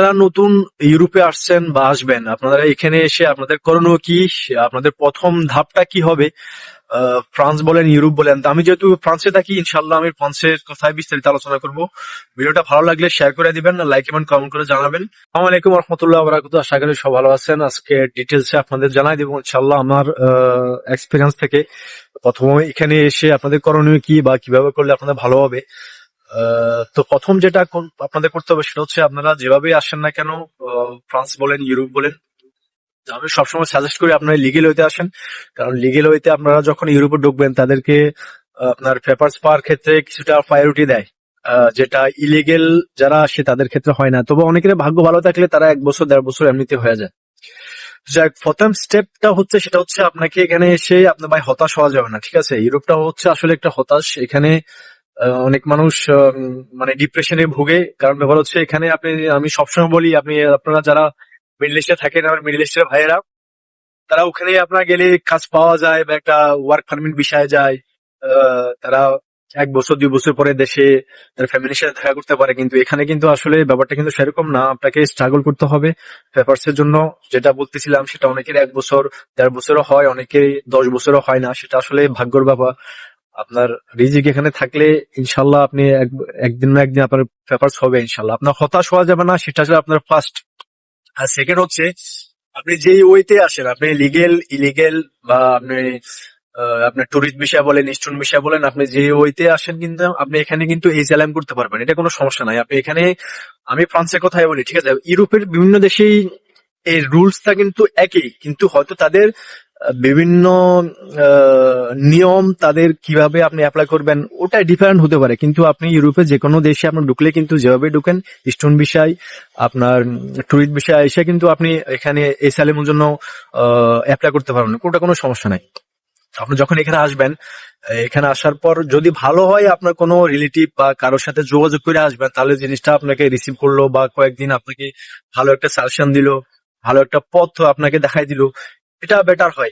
যারা নতুন ইউরোপে আসছেন বা আসবেন, আপনারা এখানে এসে আপনাদের করণীয় কি? আপনাদের প্রথম ধাপটা কি হবে? ফ্রান্স বলেন, ইউরোপ বলেন। আমি যেহেতু ফ্রান্সে থাকি ইনশাল্লাহ আমি ফ্রান্সের কথায় বিস্তারিত আলোচনা করব। ভিডিওটা ভালো লাগলে শেয়ার করে দিবেন লাইক এবং কমেন্ট করে জানাবেন। আসসালামু আলাইকুম রহমতুল্লাহ বরাকাতু আশা করি সব ভালো আছেন। আজকে ডিটেলসে আপনাদের জানাই দেবো ইনশাল্লাহ আমার এক্সপিরিয়েন্স থেকে। প্রথমে এখানে এসে আপনাদের করণীয় কি বা কীভাবে করলে আপনাদের ভালো হবে? তো প্রথম যেটা আপনাদের করতে হবে সেটা হচ্ছে আপনারা যেভাবে আসেন না কেন ফ্রান্স বলেন, ইউরোপ বলেন, আমি সবসময় সাজেস্ট করি আপনারা লিগেল হইতে আসেন। কারণ লিগেল হইতে আপনারা যখন ইউরোপে ঢুকবেন, তাদেরকে আপনার পেপারস পাওয়ার ক্ষেত্রে কিছুটা প্রায়োরিটি দেয়। যেটা ইলিগেল যারা আসে, তাদের ক্ষেত্রে হয় না। তবে অনেকের ভাগ্য ভালো থাকলে তারা এক বছর, দেড় বছর এমনিতে হয়ে যায়। যাক, প্রথম স্টেপটা হচ্ছে, সেটা হচ্ছে আপনাকে এখানে এসে আপনার ভাই হতাশ হওয়া যাবে না, ঠিক আছে? ইউরোপটা হচ্ছে আসলে একটা হতাশ। এখানে অনেক মানুষ মানে ডিপ্রেশনে ভুগে। কারণ ব্যাপার হচ্ছে এখানে আপনি, আমি সবসময় বলি, আপনি, আপনারা যারা মিডল ইস্টে থাকেন, আমার মিডল ইস্টের ভাইয়েরা, তারা ওখানে আপনার গেলে কাজ পাওয়া যায় বা একটা ওয়ার্ক পারমিট বিষয়ে যায়। তারা এক বছর, দুই বছর পরে দেশে তার ফ্যামিলির সাথে দেখা করতে পারে। কিন্তু এখানে কিন্তু আসলে ব্যাপারটা কিন্তু সেরকম না। আপনাকে স্ট্রাগল করতে হবে পেপারস এর জন্য। যেটা বলতেছিলাম, সেটা অনেকের এক বছর, দেড় বছরও হয়, অনেকের দশ বছরও হয় না। সেটা আসলে ভাগ্যর ব্যাপার। আপনার রিজিক এখানে থাকলে ইনশাল্লাহ আপনি এক- একদিন না একদিন আপনার পেপারস হবে ইনশাল্লাহ। আপনার হতাশ হওয়া যাবে না, সেটা আসলে আপনার ফার্স্ট আর সেকেন্ড হচ্ছে, আপনি যেই ওয়েতে আসেন, আপনি লিগেল ইলিগেল বা আপনি আপনার টুরিস্ট বিষয় বলেন স্টুডেন্ট বিষয় বলেন, আপনি যে ওইতে আসেন কিন্তু, আপনি এখানে কিন্তু এই চ্যালেঞ্জ করতে পারবেন। এটা কোনো সমস্যা নাই। আপনি এখানে, আমি ফ্রান্সের কথাই বলি, ঠিক আছে? ইউরোপের বিভিন্ন দেশেই এই রুলসটা কিন্তু একই, কিন্তু হয়তো তাদের বিভিন্ন নিয়ম তাদের কীভাবে আপনি অ্যাপ্লাই করবেন ওটা ডিফারেন্ট হতে পারে। কিন্তু আপনি ইউরোপে যে কোনো দেশে আপনি ঢুকলে কিন্তু যেভাবে ঢুকেন স্টোন বিষয়, আপনার টুরিস্ট বিষয়, এসে কিন্তু আপনি এখানে এই স্যালেমের জন্য অ্যাপ্লাই করতে পারবেন। কোনটা কোনো সমস্যা নাই। আপনি যখন এখানে আসবেন, এখানে আসার পর যদি ভালো হয় আপনার কোনো রিলেটিভ বা কারোর সাথে যোগাযোগ করে আসবেন, তাহলে জিনিসটা আপনাকে রিসিভ করল বা কয়েকদিন আপনাকে ভালো একটা সাজেশন দিল, ভালো একটা পথ আপনাকে দেখাই দিল। এটা বেটার হয়।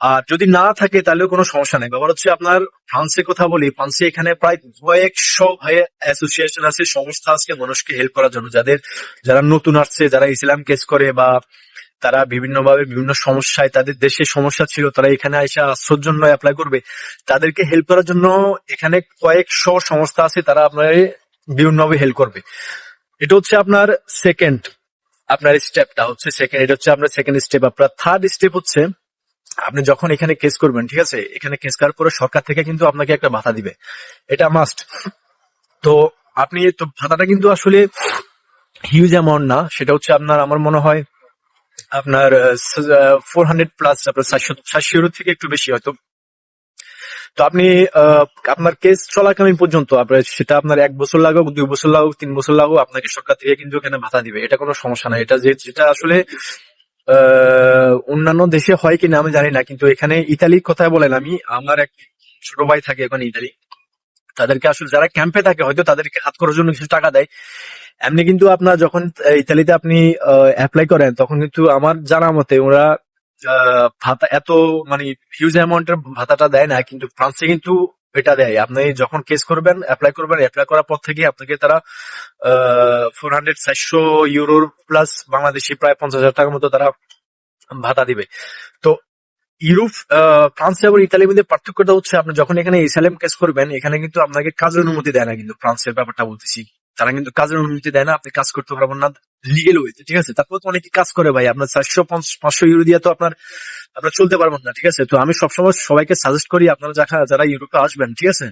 আর যদি না থাকে, তাহলেও কোনো সমস্যা নেই। ব্যাপার হচ্ছে আপনার ফ্রান্সে কথা বলি, ফ্রান্সে এখানে প্রায় কয়েকশো অ্যাসোসিয়েশন আছে, সংস্থা আছে মানুষকে হেল্প করার জন্য। যাদের, যারা নতুন আসছে, যারা ইসলাম কেস করে বা তারা বিভিন্ন ভাবে বিভিন্ন সমস্যায়, তাদের দেশে সমস্যা ছিল, তারা এখানে এসে আশ্রয়ের জন্য অ্যাপ্লাই করবে। তাদেরকে হেল্প করার জন্য এখানে কয়েকশো সংস্থা আছে, তারা আপনার বিভিন্ন ভাবে হেল্প করবে। এটা হচ্ছে আপনার সেকেন্ড আপনার স্টেপটা হচ্ছে সেকেন্ড এটা হচ্ছে আপনার সেকেন্ড স্টেপ আপনার থার্ড স্টেপ হচ্ছে, আপনি যখন এখানে কেস করবেন, ঠিক আছে? এখানে কেস করার পরে সরকার থেকে কিন্তু আপনাকে একটা ভাতা দিবে। এটা মাস্ট তো আপনি, তো ভাতাটা কিন্তু আসলে হিউজ অ্যামাউন্ট না। সেটা হচ্ছে আপনার, আমার মনে হয় আপনার ফোর হান্ড্রেড প্লাস আপনার সাতশো সাতশো থেকে একটু বেশি হয়তো। তো আপনি আপনার কেস চলাকালীন পর্যন্ত সেটা আপনার এক বছর লাগুক, দুই বছর লাগুক, তিন বছর লাগুক, আপনাকে সরকার থেকে কিন্তু এখানে ভাতা দিবে। এটা কোনো সমস্যা নাই এটা যেটা আসলে অন্যান্য দেশে হয় কিনা আমি জানি না, কিন্তু এখানে ইতালির কথা বলেন আমি, আমার এক ছোট ভাই থাকে ওখানে ইতালি। তাদেরকে আসলে যারা ক্যাম্পে থাকে, হয়তো তাদেরকে হাত করার জন্য কিছু টাকা দেয়। এমনি কিন্তু আপনার যখন ইতালিতে আপনি অ্যাপ্লাই করেন, তখন কিন্তু আমার জানা মতে ওরা ভাতা এত মানে হিউজ অ্যামাউন্টের ভাতাটা দেয় না, কিন্তু ফ্রান্সে কিন্তু এটা দেয়। আপনি যখন কেস করবেন অ্যাপ্লাই করবেন অ্যাপ্লাই করার পর থেকে আপনাকে তারা ফোর হান্ড্রেড চারশো ইউরোর প্লাস বাংলাদেশি প্রায় পঞ্চাশ হাজার টাকার মতো তারা ভাতা দিবে। তো ইউরোপ ফ্রান্স এবং ইতালির মধ্যে পার্থক্যটা হচ্ছে, আপনি যখন এখানে ইসালেম কেস করবেন, এখানে কিন্তু আপনাকে কাজের অনুমতি দেয় না কিন্তু ফ্রান্সের ব্যাপারটা বলতেছি। তারা কিন্তু কাজের অনুমতি দেয় না আপনি কাজ করতে পারবেন না লিগেল হয়েছে ঠিক আছে? তারপর তো অনেকে কাজ করে ভাই আপনার চারশো পাঁচশো ইউরো দিয়ে তো আপনার আপনার চলতে পারবেন না ঠিক আছে? তো আমি সবসময় সবাইকে সাজেস্ট করি আপনারা যারা যারা ইউরোপে আসবেন ঠিক আছে?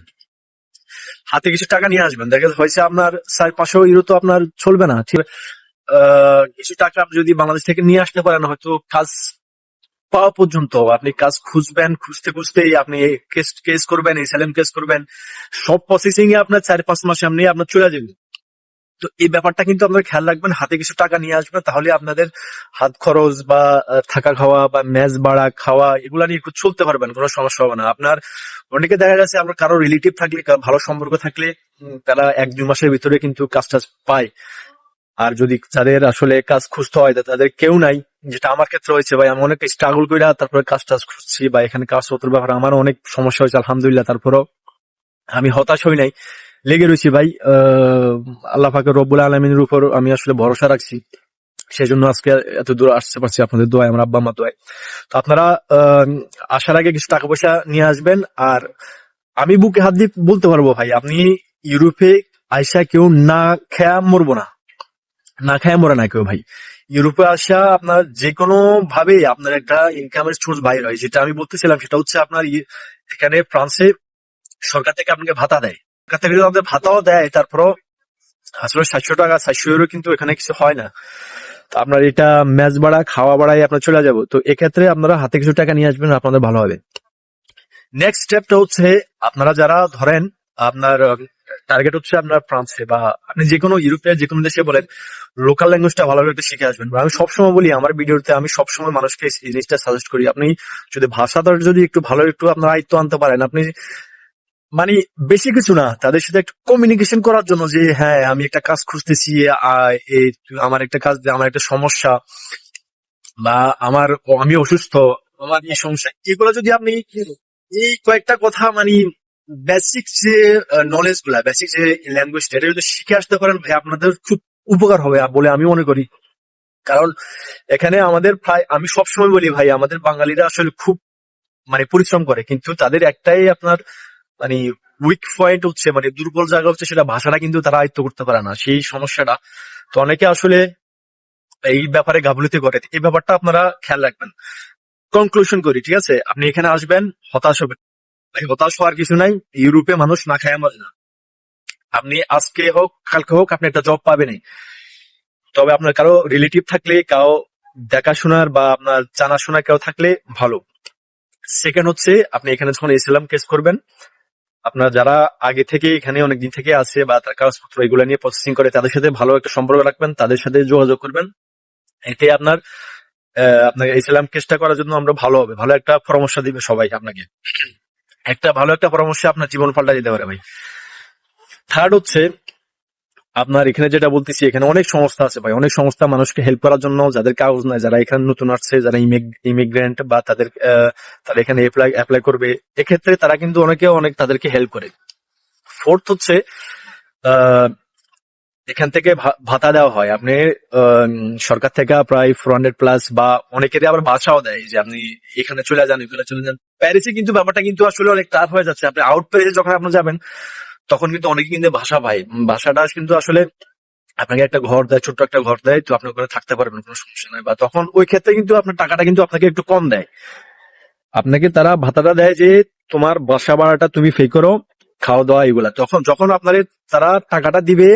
হাতে কিছু টাকা নিয়ে আসবেন দেখা হয়েছে আপনার চার পাঁচশো ইউরো তো আপনার চলবে না ঠিক আহ, কিছু টাকা আপনি যদি বাংলাদেশ থেকে নিয়ে আসতে পারেন হয়তো কাজ পাওয়া পর্যন্ত আপনি কাজ খুঁজবেন খুঁজতে খুঁজতেই আপনি কেস কেস করবেন এসএলএম কেস করবেন সব প্রসেসিং এ আপনার চার পাঁচ মাস এমনি আপনার চলে যাবে। তো এই ব্যাপারটা কিন্তু আপনার খেয়াল রাখবেন, হাতে কিছু টাকা নিয়ে আসবেন, তাহলে আপনাদের হাত খরচ বা থাকা খাওয়া বা ম্যাচ ভাড়া, খাওয়া, এগুলা নিয়ে একটু চলতে পারবেন, কোনো সমস্যা হবে না। আপনার অনেকে দেখা গেছে আপনার কারও রিলেটিভ থাকলে ভালো সম্পর্ক থাকলে তারা এক দুই মাসের ভিতরে কিন্তু কাজ টাজ পায়। আর যদি যাদের আসলে কাজ খুঁজতে হয়, তাদের কেউ নাই, যেটা আমার ক্ষেত্রে হয়েছে ভাই, আমি অনেক স্ট্রাগল করে তারপরে কাজ টাজ খুঁজছি বা এখানে কাজ হতে ব্যাপারে আমার অনেক সমস্যা হয়েছে, আলহামদুলিল্লাহ, তারপরেও আমি হতাশ হই নাই। লেগে রয়েছি ভাই আল্লাহ ফাঁকে রব্বুল আলমিনের উপর আমি আসলে ভরসা রাখছি। সেই জন্য আজকে এত দূর আসতে পারছি আপনাদের দোয়ায়, আমার আব্বা মা দোয়ায়। তো আপনারা আসার আগে কিছু টাকা পয়সা নিয়ে আসবেন, আর আমি বুকে হাত দিয়ে বলতে পারব ভাই, আপনি ইউরোপে আইসা কেউ না খেয়া মরবো না। না খেয়া মরে না কেউ ভাই। ইউরোপে আসা আপনার যে কোনো ভাবে আপনার একটা ইনকামের সোর্স বাইর হয়। যেটা আমি বলতেছিলাম, সেটা হচ্ছে আপনার এখানে ফ্রান্সে সরকার থেকে আপনাকে ভাতা দেয়। সরকার আমাদের ভাতাও দেয়, তারপরও আসলে সাতশো টাকা, সাতশো ইউরো কিন্তু এখানে কিছু হয় না। তো আপনার এটা ম্যাচ ভাড়া খাওয়া ভাড়ায় আপনার চলে যাব। তো এক্ষেত্রে আপনারা হাতে কিছু টাকা নিয়ে আসবেন, আপনাদের ভালো হবে। নেক্সট স্টেপটা হচ্ছে আপনারা যারা ধরেন আপনার টার্গেট হচ্ছে আপনার ফ্রান্সে বা আপনি যে কোনো ইউরোপের যে কোনো দেশে বলেন লোকাল ল্যাঙ্গুয়েজটা ভালোভাবে একটু শিখে আসবেন। আমি সবসময় বলি, আমার ভিডিওতে আমি সবসময় মানুষকে এই জিনিসটা সাজেস্ট করি। আপনি যদি ভাষাটা যদি একটু ভালো, একটু আপনার আয়ত্ত আনতে পারেন, আপনি মানে বেশি কিছু না, তাদের সাথে একটু কমিউনিকেশন করার জন্য যে হ্যাঁ আমি একটা কাজ খুঁজতেছি আমার একটা কাজ আমার একটা সমস্যা, বা আমার আমি অসুস্থ, আমার এই সমস্যা। এগুলো যদি আপনি এই কয়েকটা কথা মানে বেসিক যে নলেজগুলা বেসিক যে ল্যাঙ্গুয়েজ এটা যদি শিখে আসতে পারেন, ভাই, আপনাদের খুব উপকার হবে বলে আমি মনে করি। কারণ এখানে আমাদের প্রায়, আমি সবসময় বলি, ভাই, আমাদের বাঙালিরা আসলে খুব মানে পরিশ্রম করে, কিন্তু তাদের একটাই আপনার মানে উইক পয়েন্ট হচ্ছে মানে দুর্বল জায়গা হচ্ছে, সেটা ভাষাটা কিন্তু তারা আয়ত্ত করতে পারে না, সেই সমস্যাটা। তো অনেকে আসলে এই ব্যাপারে গাফলতি করে। এই ব্যাপারটা আপনারা খেয়াল রাখবেন। কনক্লুশন করি, ঠিক আছে? আপনি এখানে আসবেন, হতাশ হবেন হতাশ হওয়ার কিছু নাই, ইউরোপে মানুষ না খায় মরে না আপনি আজকে হোক, কালকে হোক, আপনি একটা জব পাবেনই তবে আপনার কারও রিলেটিভ থাকলে, কারও দেখাশোনার বা আপনার জানাশোনা কেউ থাকলে ভালো। সেকেন্ড হচ্ছে, আপনি এখানে যখন ইসলাম কেস করবেন আপনার যারা আগে থেকে এখানে অনেকদিন থেকে আছে বা তার কাগজপত্র এগুলো নিয়ে প্রসেসিং করে, তাদের সাথে ভালো একটা সম্পর্ক রাখবেন, তাদের সাথে যোগাযোগ করবেন। এতে আপনার আপনাকে ইসলাম কেসটা করার জন্য আমরা ভালো হবে। ভালো একটা পরামর্শ দিবে সবাই আপনাকে। একটা ভালো একটা পরামর্শ আপনার জীবন পাল্টা দিতে পারে ভাই। থার্ড হচ্ছে আপনার এখানে যেটা বলতেছি, এখানে অনেক সংস্থা আছে ভাই। অনেক সংস্থা মানুষকে হেল্প করার জন্য যাদের কাগজ নাই, যারা এখানে নতুন আসছে, যারা ইমিগ্রেন্ট বা তাদের তারা এখানে অ্যাপ্লাই অ্যাপ্লাই করবে, এক্ষেত্রে তারা কিন্তু অনেকে অনেক তাদেরকে হেল্প করে। ফোর্থ হচ্ছে এখান থেকে ভাতা দেওয়া হয়। আপনি সরকার থেকে প্রায় ফোর হান্ড্রেড প্লাস বা অনেকেরই আবার বাসাও দেয় যে আপনি এখানে চলে যান, এখানে চলে যান। প্যারিসে কিন্তু ব্যাপারটা কিন্তু আসলে অনেক টাফ হয়ে যাচ্ছে। আপনি আউট প্যারিসে যখন আপনি যাবেন তখন কিন্তু অনেকে কিন্তু ভাষা পায়। ভাষাটা কিন্তু আসলে আপনাকে একটা ঘর দেয়, ছোট্ট একটা ঘর দেয়, তো আপনি ওখানে থাকতে পারবেন, কোনো সমস্যা নাই। বা তখন ওই ক্ষেত্রে কিন্তু আপনার টাকাটা কিন্তু আপনাকে একটু কম দেয়। আপনাকে তারা ভাতাটা দেয় যে, তোমার বাসা ভাড়াটা তুমি ফে করো, খাওয়া দাওয়া এগুলা তখন, যখন আপনার তারা টাকাটা দিবে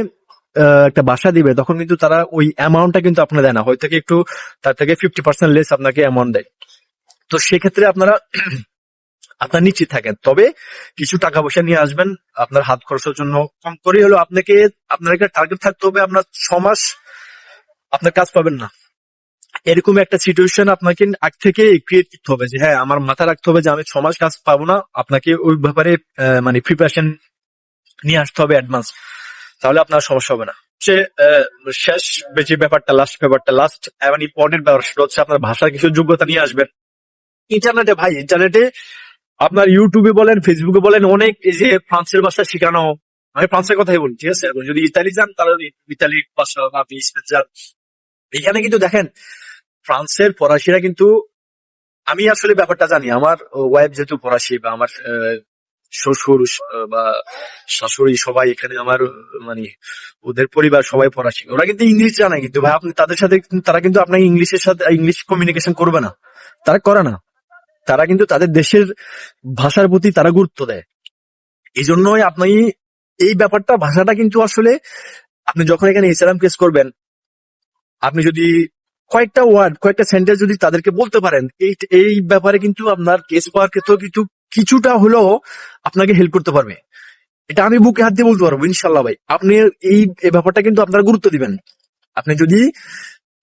একটা বাসা দিবে, তখন কিন্তু তারা ওই অ্যামাউন্টটা কিন্তু আপনার দেয় না। হয়তো একটু, তার থেকে ফিফটি পার্সেন্ট লেস আপনাকে অ্যামাউন্ট দেয়। তো সেক্ষেত্রে আপনারা আপনার নিশ্চিত থাকেন। তবে কিছু টাকা পয়সা নিয়ে আসবেন আপনার হাত খরচের জন্য। কম করে হলো আপনাকে আপনার একটা টার্গেট থাকতে হবে আপনার ছ মাস আপনার কাজ পাবেন না। এরকম একটা সিচুয়েশন আপনাকে আগ থেকে ক্রিয়েট করতে হবে যে হ্যাঁ আমার মাথা রাখতে হবে যে আমি ছ মাস কাজ পাবো না আপনাকে ওই ব্যাপারে মানে প্রিপারেশন নিয়ে আসতে হবে অ্যাডভান্স তাহলে আপনার সমস্যা হবে না। আহ, শেষ যে ব্যাপারটা লাস্ট ব্যাপারটা লাস্ট এমন ইম্পর্টেন্ট ব্যাপার সেটা হচ্ছে আপনার ভাষার কিছু যোগ্যতা নিয়ে আসবেন। ইন্টারনেটে ভাই ইন্টারনেটে আপনার ইউটিউবে বলেন ফেসবুকে বলেন, অনেক এই যে ফ্রান্সের ভাষা শেখানো আমি ফ্রান্সের কথাই বলি, ঠিক আছে? যদি ইতালি যান, তাহলে ইতালির ভাষা বা স্পেন যান। এখানে কিন্তু দেখেন, ফ্রান্সের ফরাসিরা কিন্তু, আমি আসলে ব্যাপারটা জানি, আমার ওয়াইফ যেহেতু ফরাসি বা আমার শ্বশুর বা শাশুড়ি সবাই এখানে আমার মানে ওদের পরিবার সবাই ফরাসি। ওরা কিন্তু ইংলিশ জানে, কিন্তু ভাই, আপনি তাদের সাথে তারা কিন্তু আপনাকে ইংলিশের সাথে ইংলিশ কমিউনিকেশন করবে না। তারা করে না। তারা কিন্তু তাদের দেশের ভাষার প্রতি তারা গুরুত্ব দেয়। এই জন্যই আপনি এই ব্যাপারটা, ভাষাটা কিন্তু আসলে আপনি যখন এখানে ইসলাম কেস করবেন, আপনি যদি কয়েকটা ওয়ার্ড কয়েকটা সেন্টেন্স যদি তাদেরকে বলতে পারেন, এই এই ব্যাপারে কিন্তু আপনার কেস পাওয়ার ক্ষেত্রেও কিন্তু কিছুটা হলেও আপনাকে হেল্প করতে পারবে। এটা আমি বুকে হাত দিয়ে বলতে পারব ইনশাল্লাহ ভাই। আপনি এই ব্যাপারটা কিন্তু আপনারা গুরুত্ব দিবেন। আপনি যদি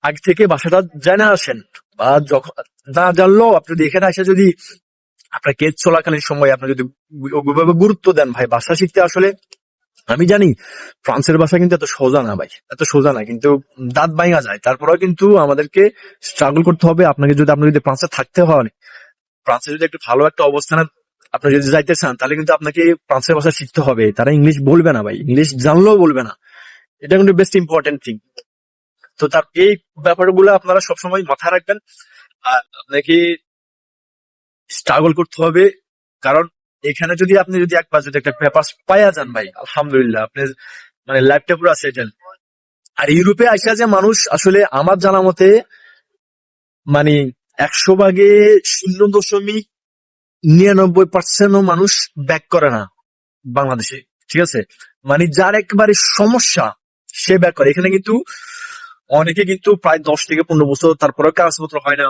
আগে থেকে বাসাটা জানা আসেন বা যখন না জানলেও আপনি যদি এখানে এসে যদি আপনার কেস চলাকালীন সময় আপনি যদি গুরুত্ব দেন, ভাই ভাষা শিখতে আসলে আমি জানি ফ্রান্সের ভাষা কিন্তু এত সোজা না, ভাই, এত সোজা না, কিন্তু দাঁত বাইঙা যায়। তারপরেও কিন্তু আমাদেরকে স্ট্রাগল করতে হবে। আপনাকে যদি, আপনি যদি ফ্রান্সে থাকতে হয় ফ্রান্সে যদি একটু ভালো একটা অবস্থানে আপনি যদি যাইতে চান, তাহলে কিন্তু আপনাকে ফ্রান্সের ভাষা শিখতে হবে। তারা ইংলিশ বলবে না, ভাই, ইংলিশ জানলেও বলবে না। এটা কিন্তু বেস্ট ইম্পর্টেন্ট থিং তো তার এই ব্যাপারগুলো আপনারা সবসময় মাথায় রাখবেন। আর আপনাকে স্ট্রাগল করতে হবে, কারণ এখানে যদি আপনি যদি একবার যদি একটা পেপার পাইয়া যান ভাই, আলহামদুলিল্লাহ, আপনি মানে লাইফটা পুরো সেটেল আর ইউরোপে আসা যে মানুষ আসলে আমার জানা মতে মানে একশো ভাগে শূন্য দশমিক নিরানব্বই পার্সেন্টও মানুষ ব্যাক করে না বাংলাদেশে, ঠিক আছে? মানে যার একবারে সমস্যা, সে ব্যাক করে। এখানে কিন্তু অনেকে কিন্তু প্রায় দশ থেকে পনেরো বছর তারপরে কাগজপত্র হয় না।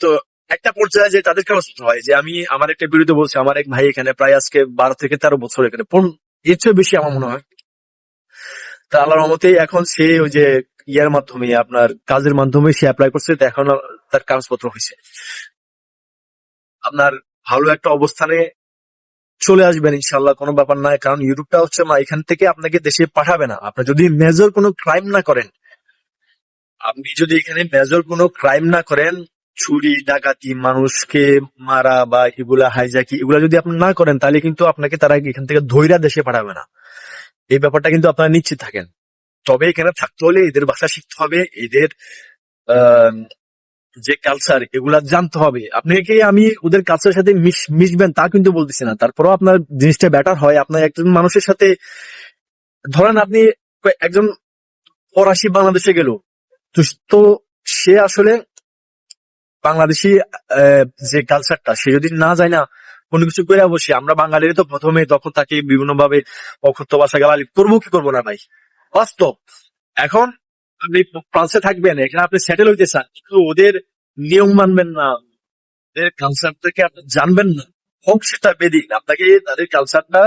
তো একটা পর্যায়ে যে তাদের কাগজপত্র হয়, যে আমি আমার একটা বিরুদ্ধে বলছি, আমার এক ভাই এখানে প্রায় আজকে বারো থেকে তেরো বছর এখানে এর চেয়ে বেশি আমার মনে হয়। তা আল্লাহর রহমতে এখন সে ওই যে ইয়ার মাধ্যমে, আপনার কাজের মাধ্যমে সে অ্যাপ্লাই করছে এখন তার কাগজপত্র হয়েছে। আপনার ভালো একটা অবস্থানে চলে আসবেন ইনশাল্লাহ কোনো ব্যাপার নয় কারণ ইউরোপটা হচ্ছে মা, এখান থেকে আপনাকে দেশে পাঠাবে না। আপনি যদি মেজর কোনো ক্রাইম না করেন, আপনি যদি এখানে মেজর কোনো ক্রাইম না করেন, চুরি, ডাকাতি, মানুষকে মারা বা এগুলা হাইজাকি এগুলা যদি আপনি না করেন, তাহলে কিন্তু আপনাকে তারা এখান থেকে ধৈরা দেশে পাঠাবে না। এই ব্যাপারটা কিন্তু আপনারা নিশ্চিত থাকেন। তবে এখানে থাকতে হলে এদের ভাষা শিখতে হবে, এদের যে কালচার এগুলা জানতে হবে। আপনাকে আমি ওদের কালচারের সাথে মিশবেন তা কিন্তু বলতেছি না। তারপরও আপনার জিনিসটা বেটার হয়। আপনার একজন মানুষের সাথে, ধরেন আপনি একজন ফরাসি বাংলাদেশে গেল। তো সে আসলে বাংলাদেশি যে কালচারটা সে যদি না যায় না, কোনো কিছু করে বসে, আমরা বাঙালির তো প্রথমে তখন তাকে বিভিন্ন ভাবে অক্ষত্য ভাষা করব কি করব না ভাই? বাস্তব। এখন আপনি ফ্রান্সে থাকবেন, এখানে আপনি সেটেল হইতে চান, কিন্তু ওদের নিয়ম মানবেন না। ওদের কালচার থেকে আপনি জানবেন না। হোক সেটা বেদিক, আপনাকে তাদের কালচারটা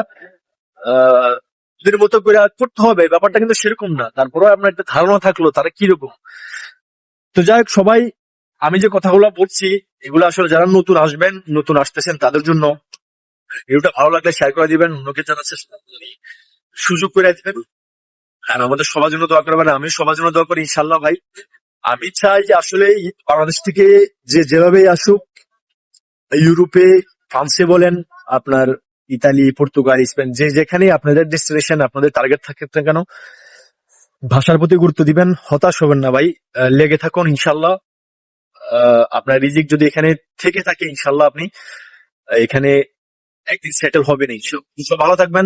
মতো করে করতে হবে ব্যাপারটা কিন্তু সেরকম না। তারপরেও আপনার একটা ধারণা থাকল, তারা কীরকম তো যাই হোক, সবাই, আমি যে কথাগুলো বলছি, এগুলো আসলে যারা নতুন আসবেন, নতুন আসতেছেন তাদের জন্য ভিডিওটা ভালো লাগলে শেয়ার করে দিবেন, অন্যকে জানাচ্ছে সুযোগ করে দিবেন। আর আমাদের সবার জন্য দোয়া করবেন আমি সবার জন্য দোয়া করি ইনশাল্লাহ ভাই। আমি চাই যে আসলে বাংলাদেশ থেকে যে যেভাবে আসুক, ইউরোপে, ফ্রান্সে বলেন, আপনার ইতালি, পর্তুগাল, স্পেন, যে যেখানে আপনাদের ডেস্টিনেশন আপনাদের টার্গেট থাকে কেন, ভাষার প্রতি গুরুত্ব দিবেন, হতাশ হবেন না ভাই লেগে থাকুন ইনশাল্লাহ আপনার রিজিক যদি এখানে থেকে থাকে ইনশাল্লাহ আপনি, এখানে একদিন সেটেল হবেন ভালো থাকবেন।